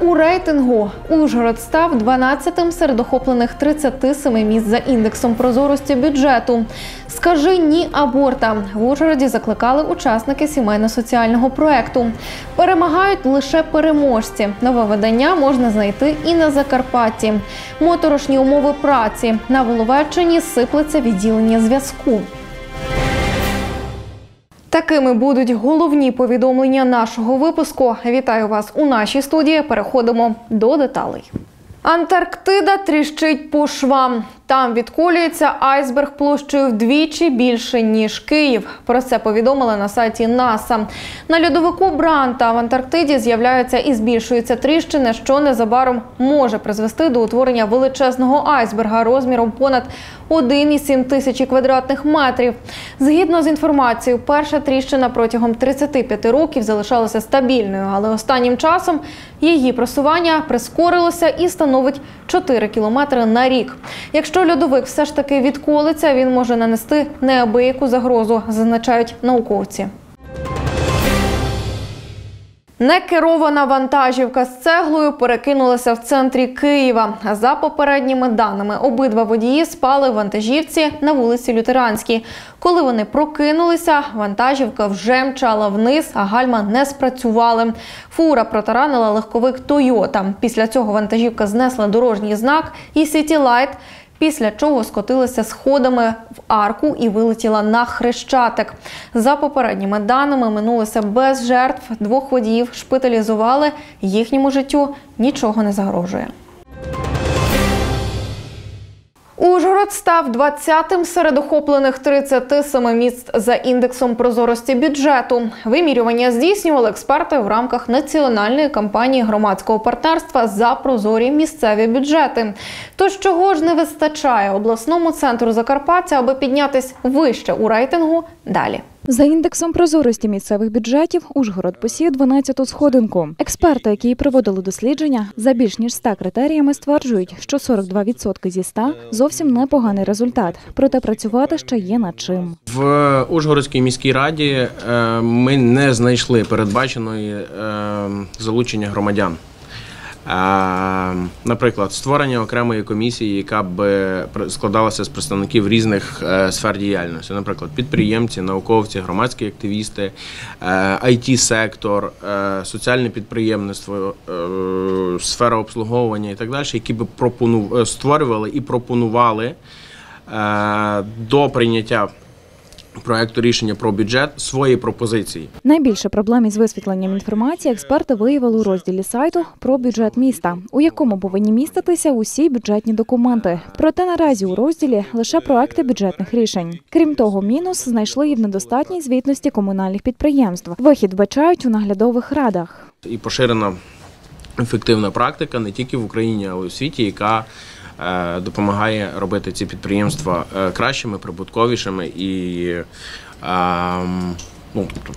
У рейтингу Ужгород став 12-тим серед охоплених 37 місць за індексом прозорості бюджету. Скажи ні абортам. В Ужгороді закликали учасники сімейно-соціального проекту. Перемагають лише переможці. Нове видання можна знайти і на Закарпатті. Моторошні умови праці на Воловеччині сиплеться відділення зв'язку. Такими будуть головні повідомлення нашого випуску. Вітаю вас у нашій студії. Переходимо до деталей. Антарктида тріщить по швам. Там відколюється айсберг площею вдвічі більше ніж Київ. Про це повідомили на сайті НАСА. На льодовику Бранта в Антарктиді з'являються і збільшуються тріщини, що незабаром може призвести до утворення величезного айсберга розміром понад 1,7 тисячі квадратних метрів. Згідно з інформацією, перша тріщина протягом 35 років залишалася стабільною, але останнім часом її просування прискорилося і становить 4 кілометри на рік. Якщо льодовик все ж таки відколиться, він може нанести неабияку загрозу, зазначають науковці. Некерована вантажівка з цеглою перекинулася в центрі Києва. За попередніми даними, обидва водії спали в вантажівці на вулиці Лютеранській. Коли вони прокинулися, вантажівка вже мчала вниз, а гальма не спрацювали. Фура протаранила легковик Тойота. Після цього вантажівка знесла дорожній знак і Сітілайт. Після чого скотилася сходами в арку і вилетіла на хрещатик. За попередніми даними минулося без жертв. Двох водіїв шпиталізували. Їхньому життю нічого не загрожує. Ужгород став 20-тим серед охоплених 37 місць за індексом прозорості бюджету. Вимірювання здійснювали експерти в рамках національної кампанії громадського партнерства за прозорі місцеві бюджети. Тож чого ж не вистачає обласному центру Закарпаття, аби піднятись вище у рейтингу далі. За індексом прозорості місцевих бюджетів Ужгород посів 12-ту сходинку. Експерти, які проводили дослідження, за більш ніж 100 критеріями стверджують, що 42% зі 100 – зовсім непоганий результат. Проте працювати ще є над чим. В Ужгородській міській раді е, ми не знайшли передбаченої е, залучення громадян. Е, Наприклад, створення окремої комісії, яка б складалася з представників різних е, сфер діяльності, наприклад, підприємці, науковці, громадські активісти, it сектор соціальне підприємництво, е, сфера обслуговування і так далі, які б пропону- е, створювали і пропонували е, до прийняття проекту рішення про бюджет свої пропозиції. Найбільше проблем із висвітленням інформації експерти виявили у розділі сайту про бюджет міста, у якому повинні міститися усі бюджетні документи. Проте наразі у розділі лише проекти бюджетних рішень. Крім того, мінус знайшли і в недостатній звітності комунальних підприємств. Вихід вбачають у наглядових радах. І поширена ефективна практика не тільки в Україні, але й у світі, яка допомагає робити ці підприємства е, кращими, прибутковішими і е, ну, тобто,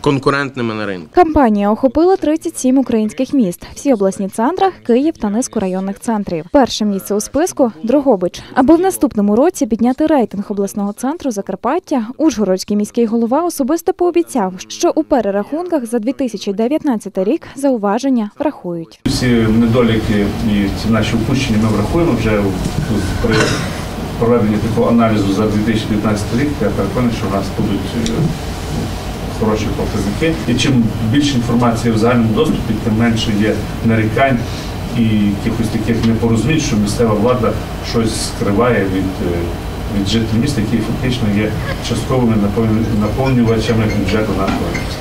конкурентними на ринку. Кампанія охопила 37 українських міст, всі обласні центри, Київ та низку районних центрів. Перше місце у списку Дрогобич. Аби в наступному році підняти рейтинг обласного центру Закарпаття, Ужгородський міський голова особисто пообіцяв, що у перерахунках за 2019 рік зауваження врахують. Всі недоліки і ці наші упущення ми врахуємо вже при проведенні такого аналізу за 2019 рік. Я переконаний, що в нас будуть е, хороші показники. І чим більше інформації в загальному доступі, тим менше є нарікань і якихось таких непорозумінь, що місцева влада щось скриває від. е, Від жителів міста, які фактично є частковими наповню- наповнювачами бюджету нашого міста.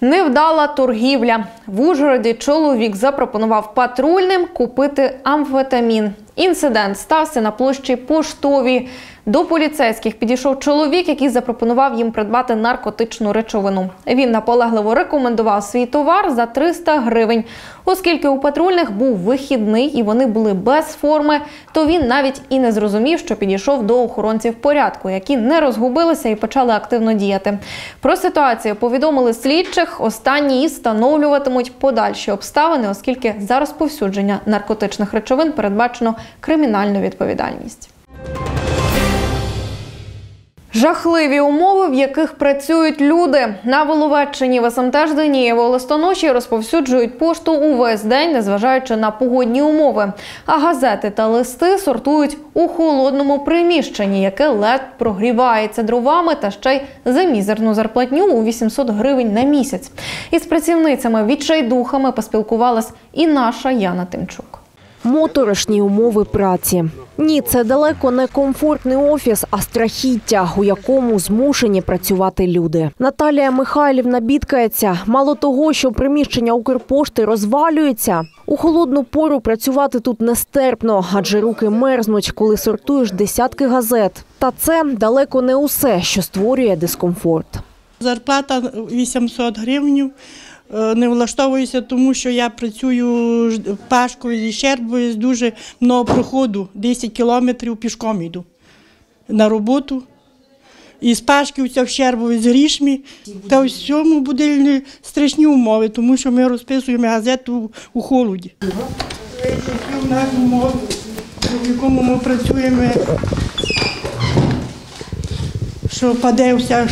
Невдала торгівля. В Ужгороді чоловік запропонував патрульним купити амфетамін. Інцидент стався на площі Поштовій. До поліцейських підійшов чоловік, який запропонував їм придбати наркотичну речовину. Він наполегливо рекомендував свій товар за 300 гривень. Оскільки у патрульних був вихідний і вони були без форми, то він навіть і не зрозумів, що підійшов до охоронців порядку, які не розгубилися і почали активно діяти. Про ситуацію повідомили слідчих. Останні і встановлюватимуть подальші обставини, оскільки за розповсюдження наркотичних речовин передбачено кримінальну відповідальність. Жахливі умови, в яких працюють люди. На Воловеччині в СМТ Жданієво листоноші розповсюджують пошту увесь день, незважаючи на погодні умови. А газети та листи сортують у холодному приміщенні, яке ледь прогрівається дровами та ще й за мізерну зарплатню у 800 гривень на місяць. Із працівницями відчайдухами поспілкувалась і наша Яна Тимчук. Моторошні умови праці. Ні, це далеко не комфортний офіс, а страхіття, у якому змушені працювати люди. Наталія Михайлівна бідкається. Мало того, що приміщення Укрпошти розвалюється. У холодну пору працювати тут нестерпно, адже руки мерзнуть, коли сортуєш десятки газет. Та це далеко не усе, що створює дискомфорт. Зарплата 800 гривень. Е, Не влаштовуюся, тому що я працюю пашкою зі Щербою, дуже много проходу, 10 кілометрів пішком йду на роботу. І з Пашківця в Щербові з грішми. Та в цьому будуть страшні умови, тому що ми розписуємо газету у холоді. У нас умови, в якому ми працюємо що паде вся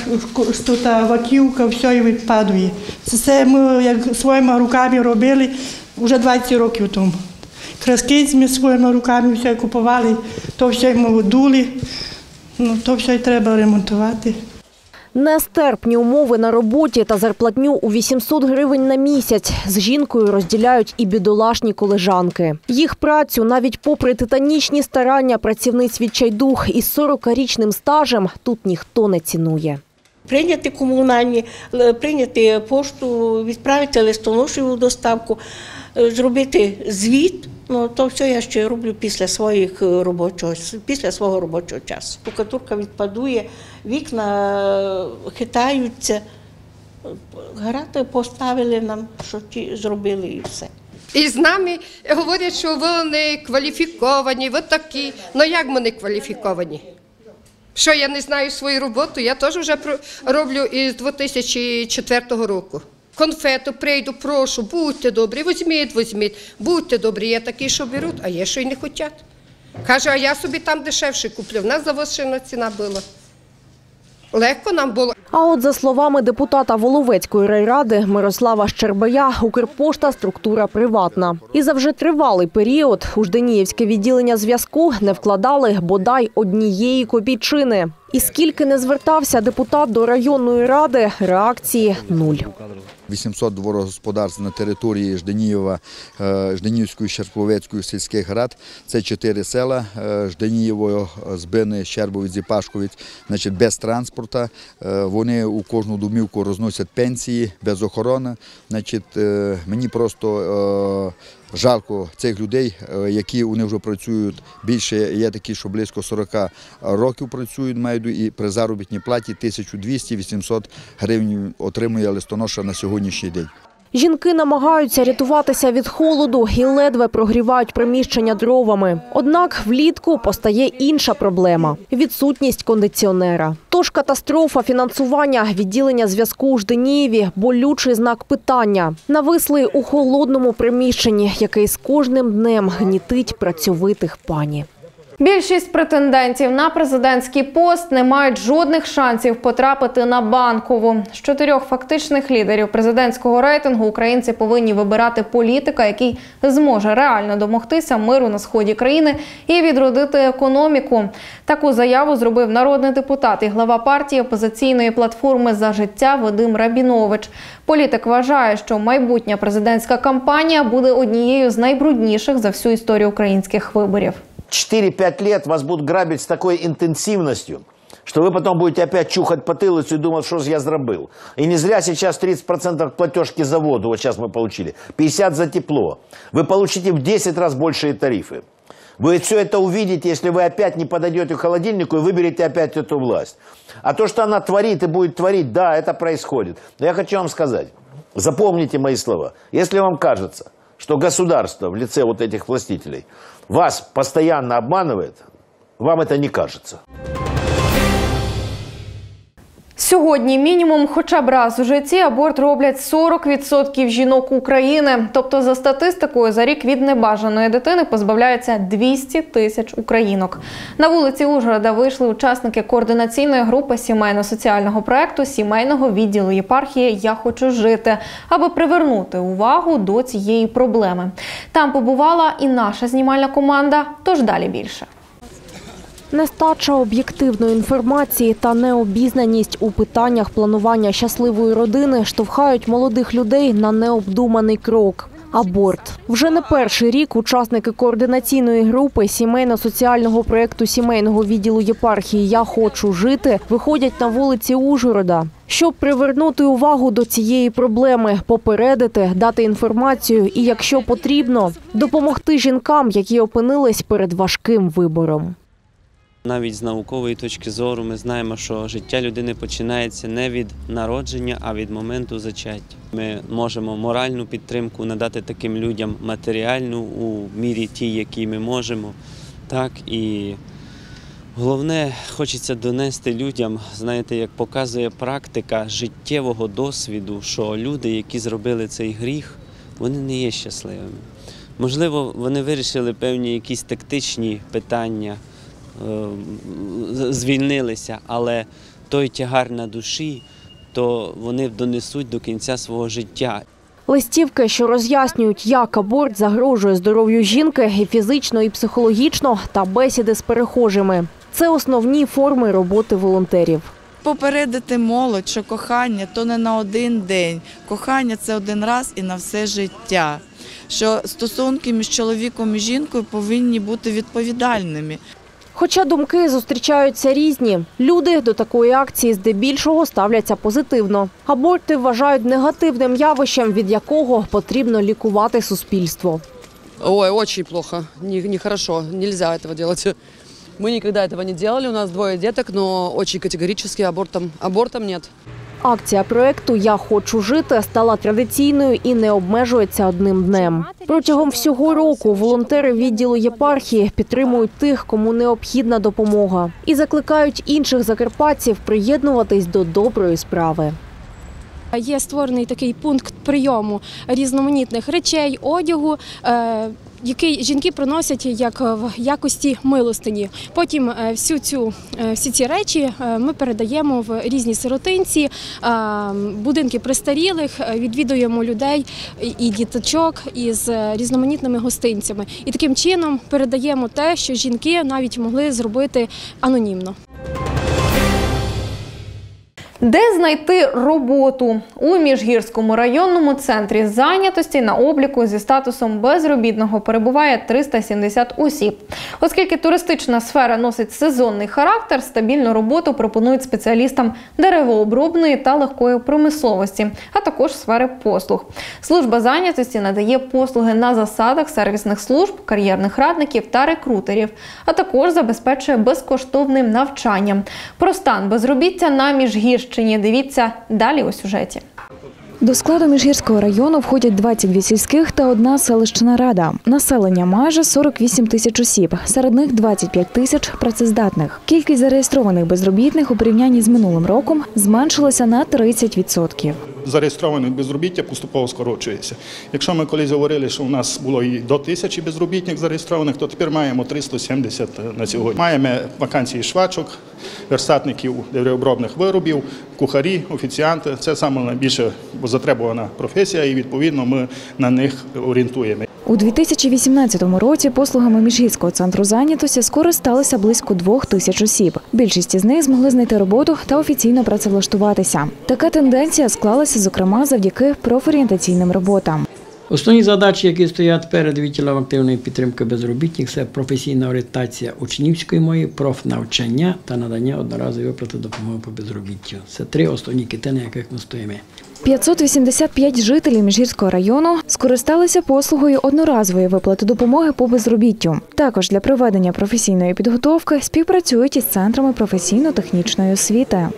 тут ваківка, все і відпадує. Це все ми як своїми руками робили вже 20 років тому. Краски ми своїми руками все купували, то все ми дули, ну, то все й треба ремонтувати. Нестерпні умови на роботі та зарплатню у 800 гривень на місяць з жінкою розділяють і бідолашні колежанки. Їх працю, навіть попри титанічні старання працівниць відчайдух із 40-річним стажем, тут ніхто не цінує. Прийняти комунальні, прийняти пошту, відправити листоношеву доставку, е, зробити звіт. Ну, то все я ще роблю після своїх е, робочого після свого робочого часу. Штукатурка відпадує, вікна е, хитаються. Гарати поставили нам, що ті зробили і все. І з нами говорять, що вони кваліфіковані, ви такі. Ну як не кваліфіковані? Що я не знаю свою роботу, я теж вже роблю із 2004 року. Конфету прийду, прошу, будьте добрі, візьміть, візьміть, будьте добрі. Є такі, що беруть, а є, що й не хочуть. Каже, а я собі там дешевше куплю. В нас завищена ціна була. Легко нам було. А от за словами депутата Воловецької райради Мирослава Щербая, Укрпошта структура приватна. І за вже тривалий період у Жданіївське відділення зв'язку не вкладали бодай однієї копійчини. І скільки не звертався депутат до районної ради, реакції нуль. 800 дворогосподарств на території Жданієва, е, Жданіївської, Щерповецької сільських рад. Це чотири села е, Жданієво, Збини, Щербовець і Пашковець, значить, без транспорту. Е, Вони у кожну домівку розносять пенсії без охорони. Значить, мені просто жалко цих людей, е, які вони вже працюють більше. Є такі, що близько 40 років працюють, мають і при заробітній платі 1200-800 гривень отримує листоноша на сьогоднішній день. Жінки намагаються рятуватися від холоду і ледве прогрівають приміщення дровами. Однак влітку постає інша проблема відсутність кондиціонера. Тож катастрофа фінансування відділення зв'язку у Жденієві болючий знак питання. Нависли у холодному приміщенні, який з кожним днем гнітить працьовитих пані. Більшість претендентів на президентський пост не мають жодних шансів потрапити на банкову. З чотирьох фактичних лідерів президентського рейтингу українці повинні вибирати політика, який зможе реально домогтися миру на сході країни і відродити економіку. Таку заяву зробив народний депутат і глава партії опозиційної платформи за життя Вадим Рабінович. Політик вважає, що майбутня президентська кампанія буде однією з найбрудніших за всю історію українських виборів. 4-5 лет вас будут грабить с такой интенсивностью, что вы потом будете опять чухать потылицу и думать, что же я зробил. И не зря сейчас 30% платежки за воду, вот сейчас мы получили, 50% за тепло. Вы получите в 10 раз большие тарифы. Вы все это увидите, если вы опять не подойдете к холодильнику и выберете опять эту власть. А то, что она творит и будет творить, да, это происходит. Но я хочу вам сказать, запомните мои слова. Если вам кажется, что государство в лице вот этих властителей вас постоянно обманывает, вам это не кажется. Сьогодні мінімум хоча б раз у житті аборт роблять 40% жінок України. Тобто, за статистикою, за рік від небажаної дитини позбавляється 200 тисяч українок. На вулиці Ужгорода вийшли учасники координаційної групи сімейно-соціального проекту сімейного відділу єпархії Я хочу жити, аби привернути увагу до цієї проблеми. Там побувала і наша знімальна команда. Тож далі більше. Нестача об'єктивної інформації та необізнаність у питаннях планування щасливої родини штовхають молодих людей на необдуманий крок. Аборт вже не перший рік учасники координаційної групи сімейно-соціального проєкту сімейного відділу єпархії Я хочу жити виходять на вулиці Ужгорода, щоб привернути увагу до цієї проблеми, попередити, дати інформацію і, якщо потрібно, допомогти жінкам, які опинились перед важким вибором. Навіть з наукової точки зору ми знаємо, що життя людини починається не від народження, а від моменту зачаття. Ми можемо моральну підтримку надати таким людям матеріальну у мірі тій, якій ми можемо. Так і головне, хочеться донести людям, знаєте, як показує практика життєвого досвіду, що люди, які зробили цей гріх, вони не є щасливими. Можливо, вони вирішили певні якісь тактичні питання звільнилися, але той тягар на душі, то вони донесуть до кінця свого життя. Листівки, що роз'яснюють, як аборт загрожує здоров'ю жінки і фізично, і психологічно, та бесіди з перехожими. Це основні форми роботи волонтерів. Попередити молодь, що кохання то не на один день. Кохання це один раз і на все життя. Що стосунки між чоловіком і жінкою повинні бути відповідальними. Хоча думки зустрічаються різні, люди до такої акції здебільшого ставляться позитивно. Аборти вважають негативним явищем, від якого потрібно лікувати суспільство. Ой, очень плохо, не- нехорошо, нельзя этого делать. Мы никогда этого не делали, у нас двое деток, но очень категорически абортом, абортом нет. Акція проекту Я хочу жити стала традиційною і не обмежується одним днем. Протягом всього року волонтери відділу єпархії підтримують тих, кому необхідна допомога, і закликають інших закарпатців приєднуватись до доброї справи. Є створений такий пункт прийому різноманітних речей, одягу. Е, Який жінки приносять як в якості милостині. Потім е, всю цю е, всі ці речі е, ми передаємо в різні сиротинці, е, будинки престарілих, е, відвідуємо людей і- діточок із е, різноманітними гостинцями. І таким чином передаємо те, що жінки навіть могли зробити анонімно. Де знайти роботу у міжгірському районному центрі зайнятості на обліку зі статусом безробітного перебуває 370 осіб. Оскільки туристична сфера носить сезонний характер, стабільну роботу пропонують спеціалістам деревообробної та легкої промисловості, а також сфери послуг. Служба зайнятості надає послуги на засадах сервісних служб, кар'єрних радників та рекрутерів, а також забезпечує безкоштовним навчанням. Про стан безробіття на Міжгірщині дивіться далі у сюжеті. До складу Міжгірського району входять 22 сільських та одна селищна рада. Населення майже 48 тисяч осіб. Серед них 25 тисяч працездатних. Кількість зареєстрованих безробітних у порівнянні з минулим роком зменшилася на 30%. Зареєстрованих безробіття поступово скорочується. Якщо ми колись говорили, що у нас було і до тисячі безробітних зареєстрованих, то тепер маємо 370 на сьогодні. Маємо вакансії швачок, верстатників деревообробних виробів, кухарі, офіціанти. Це саме найбільше затребувана професія, і відповідно ми на них орієнтуємо. У 2018 році послугами Міжгірського центру зайнятості скористалися близько двох тисяч осіб. Більшість із них змогли знайти роботу та офіційно працевлаштуватися. Така тенденція склалася, зокрема, завдяки профорієнтаційним роботам. Основні задачі, які стоять перед відділом активної підтримки безробітних, це професійна орієнтація учнівської мови, профнавчання та надання одноразової виплати допомоги по безробіттю. Це три основні кити, на яких ми стоїмо. 585 жителів Міжгірського району скористалися послугою одноразової виплати допомоги по безробіттю. Також для проведення професійної підготовки співпрацюють із центрами професійно-технічної освіти.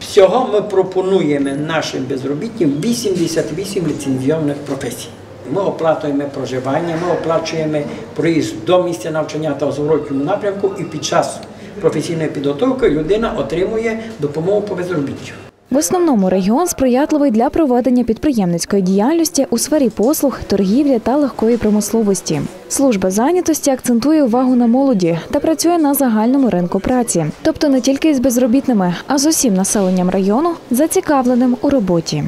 Всього ми пропонуємо нашим безробітним 88 ліцензійних професій. Ми оплатуємо проживання, ми оплачуємо проїзд до місця навчання та зворотньому напрямку і під час професійної підготовки людина отримує допомогу по безробіттю. В основному регіон сприятливий для проведення підприємницької діяльності у сфері послуг, торгівлі та легкої промисловості. Служба зайнятості акцентує увагу на молоді та працює на загальному ринку праці, тобто не тільки з безробітними, а з усім населенням району, зацікавленим у роботі.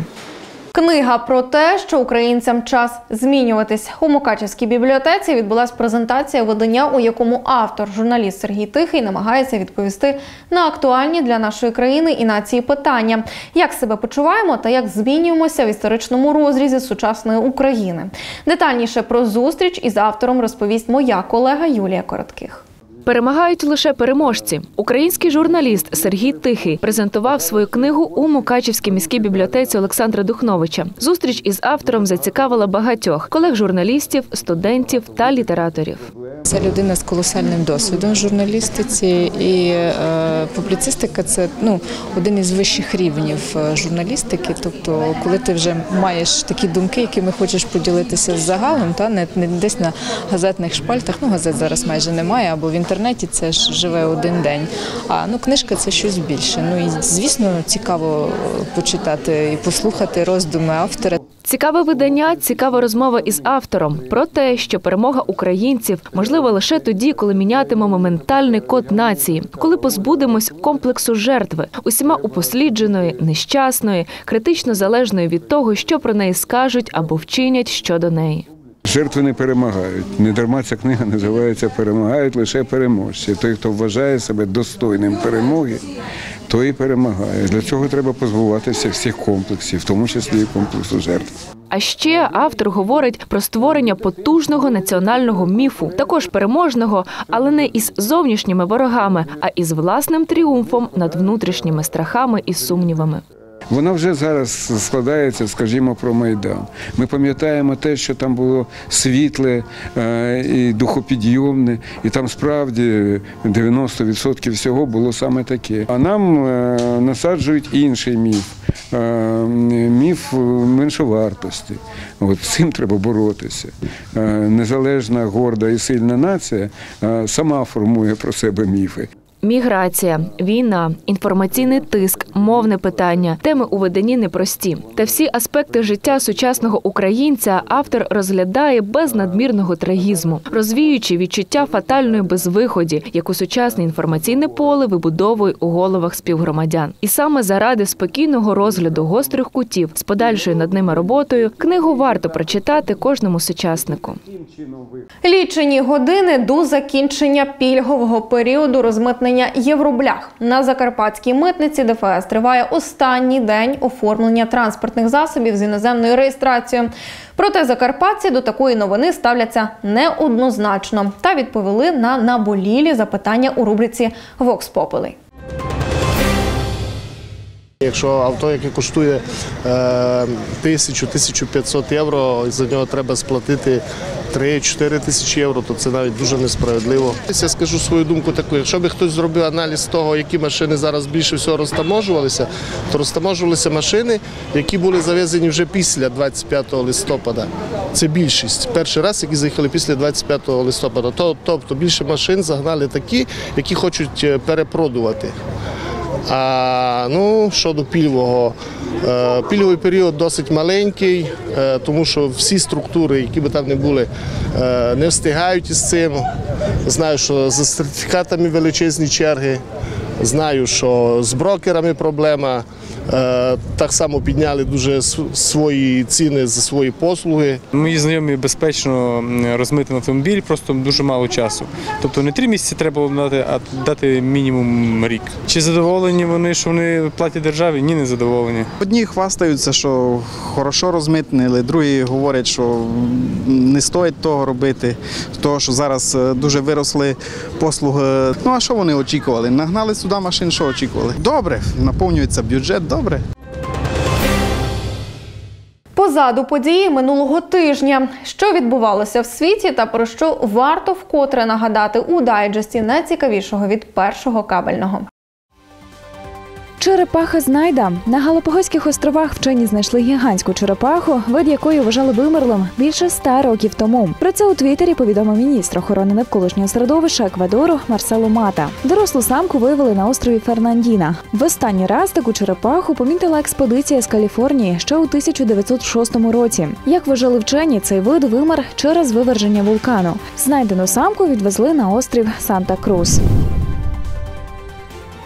Книга про те, що українцям час змінюватись у Мукачевській бібліотеці відбулась презентація видання, у якому автор, журналіст Сергій Тихий, намагається відповісти на актуальні для нашої країни і нації питання, як себе почуваємо та як змінюємося в історичному розрізі сучасної України. Детальніше про зустріч із автором розповість моя колега Юлія Коротких. Перемагають лише переможці. Український журналіст Сергій Тихий презентував свою книгу у Мукачівській міській бібліотеці Олександра Духновича. Зустріч із автором зацікавила багатьох колег журналістів, студентів та літераторів. Це людина з колосальним досвідом журналістиці, і е, публіцистика це ну один із вищих рівнів е, журналістики. Тобто, коли ти вже маєш такі думки, якими хочеш поділитися з загалом, та не, не десь на газетних шпальтах. Ну газет зараз майже немає, або в інтернеті це ж живе один день. А ну книжка це щось більше. Ну і звісно, цікаво е, почитати і послухати роздуми автора. Цікаве видання, цікава розмова із автором про те, що перемога українців можлива лише тоді, коли мінятимемо ментальний код нації, коли позбудемось комплексу жертви, усіма упослідженої, нещасної, критично залежної від того, що про неї скажуть або вчинять щодо неї. Жертви не перемагають. Не дарма ця книга називається Перемагають лише переможці. Той, хто вважає себе достойним перемоги, той і перемагає. Для цього треба позбуватися всіх комплексів, в тому числі і комплексу жертв. А ще автор говорить про створення потужного національного міфу, також переможного, але не із зовнішніми ворогами, а із власним тріумфом над внутрішніми страхами і сумнівами. Вона вже зараз складається, скажімо, про Майдан. Ми пам'ятаємо те, що там було світле е, і духопідйомне, і там справді 90% всього було саме таке. А нам е, насаджують інший міф е, міф меншовартості. От цим треба боротися. Незалежна, горда і сильна нація сама формує про себе міфи. Міграція, війна, інформаційний тиск, мовне питання теми у виданні непрості. Та всі аспекти життя сучасного українця автор розглядає без надмірного трагізму, розвіюючи відчуття фатальної безвиході, яку сучасне інформаційне поле вибудовує у головах співгромадян. І саме заради спокійного розгляду гострих кутів з подальшою над ними роботою книгу варто прочитати кожному сучаснику. Лічені години до закінчення пільгового періоду розмитнення євроблях на закарпатській митниці ДФС триває останній день оформлення транспортних засобів з іноземною реєстрацією. Проте закарпатці до такої новини ставляться неоднозначно та відповіли на наболілі запитання у рубриці Вокс Populi. Якщо авто, яке коштує е, 1000-1500 євро, і за нього треба сплатити 3-4 тисячі євро, то це навіть дуже несправедливо. Я скажу свою думку таку, якщо би хтось зробив аналіз того, які машини зараз більше всього розтаможувалися, то розтаможувалися машини, які були завезені вже після 25 листопада. Це більшість. Перший раз, які заїхали після 25 листопада. Тобто більше машин загнали такі, які хочуть е, перепродувати. А ну щодо пільгового, пільвий пільговий період досить маленький, е, тому що всі структури, які би там не були, е, не встигають із цим. Знаю, що за сертифікатами величезні черги. Знаю, що з брокерами проблема. Е, Так само підняли дуже свої ціни за свої послуги. Мої знайомі безпечно розмити автомобіль, просто дуже мало часу. Тобто не три місяці треба було дати, а дати мінімум рік. Чи задоволені вони, що вони платять державі? Ні, не задоволені. Одні хвастаються, що хорошо розмитнили, другі говорять, що не стоїть того робити, того, що зараз е, дуже виросли послуги. Ну а що вони очікували? Нагнали сюди машин, що очікували? Добре, наповнюється бюджет, добре. Позаду події минулого тижня, що відбувалося в світі, та про що варто вкотре нагадати у дайджесті найцікавішого від першого кабельного. Черепаха знайда на Галапагоських островах вчені знайшли гігантську черепаху, вид якої вважали вимерлим більше ста років тому. Про це у Твіттері повідомив міністр охорони навколишнього середовища Еквадору Марсело Мата. Дорослу самку виявили на острові Фернандіна. В останній раз таку черепаху помітила експедиція з Каліфорнії ще у 1906 році. Як вважали вчені, цей вид вимер через виверження вулкану. Знайдену самку відвезли на острів Санта-Крус.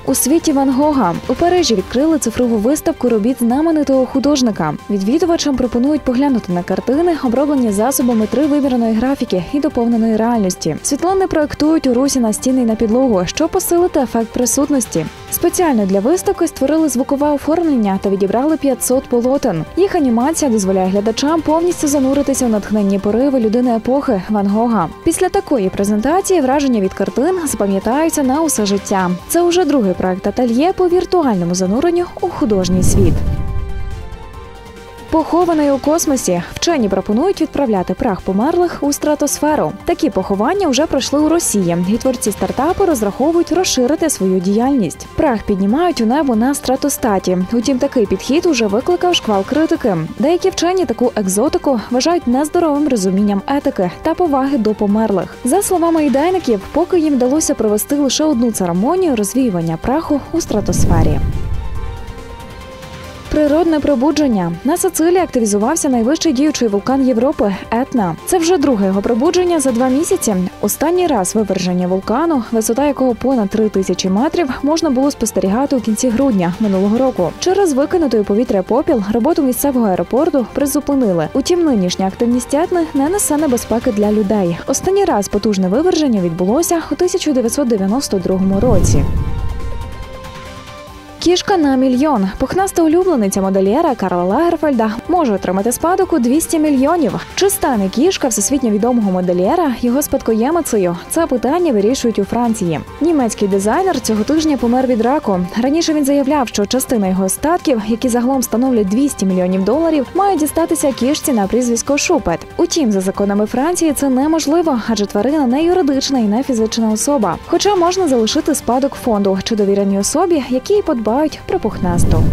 У світі Ван Гога у Парижі відкрили цифрову виставку робіт знаменитого художника. Відвідувачам пропонують поглянути на картини, оброблені засобами тривимірної графіки і доповненої реальності. Світлини проектують у русі на стіни і на підлогу, щоб посилити ефект присутності. Спеціально для виставки створили звукове оформлення та відібрали 500 полотен. Їх анімація дозволяє глядачам повністю зануритися у натхненні пориви людини епохи Ван Гога. Після такої презентації враження від картин запам'ятаються на усе життя. Це уже другий проект ательє по віртуальному зануренню у художній світ. Похований у космосі вчені пропонують відправляти прах померлих у стратосферу. Такі поховання вже пройшли у Росії, і творці стартапу розраховують розширити свою діяльність. Прах піднімають у небо на стратостаті. Утім, такий підхід уже викликав шквал критики. Деякі вчені таку екзотику вважають нездоровим розумінням етики та поваги до померлих. За словами ідейників, поки їм вдалося провести лише одну церемонію розвіювання праху у стратосфері. Природне пробудження на Сицилії активізувався найвищий діючий вулкан Європи Етна. Це вже друге його пробудження за два місяці. Останній раз виверження вулкану, висота якого понад три тисячі метрів, можна було спостерігати у кінці грудня минулого року. Через викинутий повітря попіл роботу місцевого аеропорту призупинили. Утім, нинішня активність Етни не несе небезпеки для людей. Останній раз потужне виверження відбулося у 1992 році. Кішка на мільйон. Пухнаста улюблениця модельєра Карла Лагерфельда може отримати спадок у 200 мільйонів. Чи стане кішка всесвітньо відомого модельєра його спадкоємицею? Це питання вирішують у Франції. Німецький дизайнер цього тижня помер від раку. Раніше він заявляв, що частина його статків, які загалом становлять 200 мільйонів доларів, має дістатися кішці на прізвисько Шупет. Утім, за законами Франції це неможливо, адже тварина не юридична і не фізична особа. Хоча можна залишити спадок фонду чи довіреній особі, який які подбають про.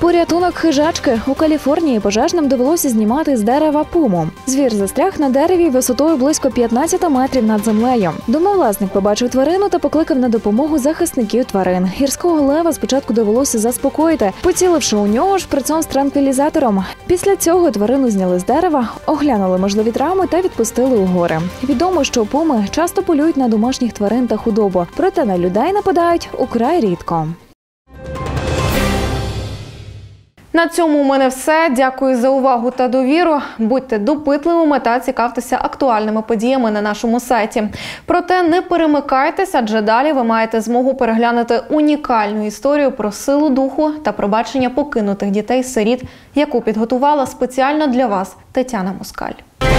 Порятунок хижачки у Каліфорнії пожежним довелося знімати з дерева пуму. Звір застряг на дереві висотою близько 15 метрів над землею. Домовласник побачив тварину та покликав на допомогу захисників тварин. Гірського лева спочатку довелося заспокоїти, поціливши у нього шприцом з транквілізатором. Після цього тварину зняли з дерева, оглянули можливі травми та відпустили у гори. Відомо, що пуми часто полюють на домашніх тварин та худобу, проте на людей нападають украй рідко. На цьому у мене все. Дякую за увагу та довіру. Будьте допитливими та цікавтеся актуальними подіями на нашому сайті. Проте не перемикайтеся, адже далі ви маєте змогу переглянути унікальну історію про силу духу та пробачення покинутих дітей-сиріт, яку підготувала спеціально для вас Тетяна Москаль.